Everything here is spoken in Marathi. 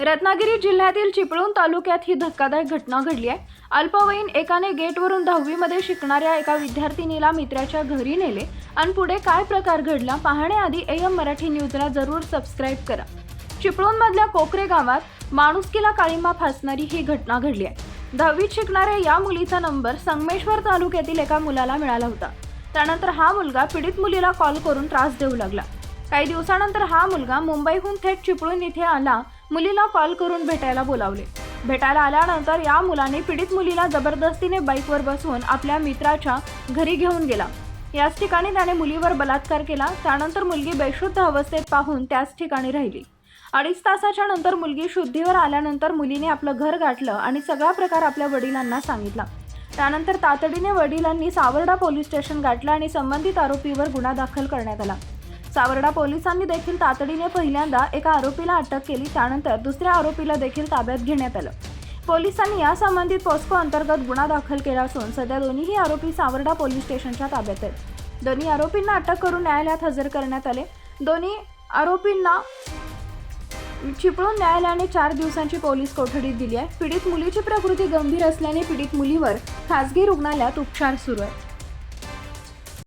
रत्नागिरी जिल्ह्यातील चिपळूण तालुक्यात ही धक्कादायक घटना घडली आहे. अल्पवयीन एकाने गेटवरून दहावीमध्ये शिकणाऱ्या एका विद्यार्थिनीला मित्राच्या घरी नेले. आणि पुढे काय प्रकार घडला पाहण्याआधी एम मराठी न्यूजला जरूर सबस्क्राईब करा. चिपळूणमधल्या कोकरे गावात माणुसकीला काळिंबा फासणारी ही घटना घडली आहे. दहावीत शिकणाऱ्या या मुलीचा नंबर संगमेश्वर तालुक्यातील एका मुलाला मिळाला होता. त्यानंतर हा मुलगा पीडित मुलीला कॉल करून त्रास देऊ लागला. काही दिवसानंतर हा मुलगा मुंबईहून थेट चिपळूण इथे आला. मुलीला कॉल करून भेटायला बोलावले. भेटायला आल्यानंतर या मुलाने पीडित मुलीला जबरदस्तीने बाईकवर बसवून आपल्या मित्राच्या घरी घेऊन गेला. याच ठिकाणी त्याने मुलीवर बलात्कार केला. त्यानंतर मुलगी बेशुद्ध अवस्थेत पाहून त्याच ठिकाणी राहिली. अडीच तासाच्या नंतर मुलगी शुद्धीवर आल्यानंतर मुलीने आपलं घर गाठलं आणि सगळा प्रकार आपल्या वडिलांना सांगितला. त्यानंतर तातडीने वडिलांनी सावर्डा पोलीस स्टेशन गाठलं आणि संबंधित आरोपीवर गुन्हा दाखल करण्यात आला. सावर्डा पोलिसांनी देखील तातडीने पहिल्यांदा एका आरोपीला अटक केली. त्यानंतर दुसऱ्या आरोपीला देखील ताब्यात घेण्यात आलं. पोलिसांनी या संबंधित पॉस्को अंतर्गत गुन्हा दाखल केला असून सध्या दोन्हीही आरोपी सावर्डा पोलीस स्टेशनच्या ताब्यात आहेत. दोन्ही आरोपींना अटक करून न्यायालयात हजर करण्यात आले. दोन्ही आरोपींना चिपळूण न्यायालयाने चार दिवसांची पोलीस कोठडी दिली आहे. पीडित मुलीची प्रकृती गंभीर असल्याने पीडित मुलीवर खासगी रुग्णालयात उपचार सुरू आहेत.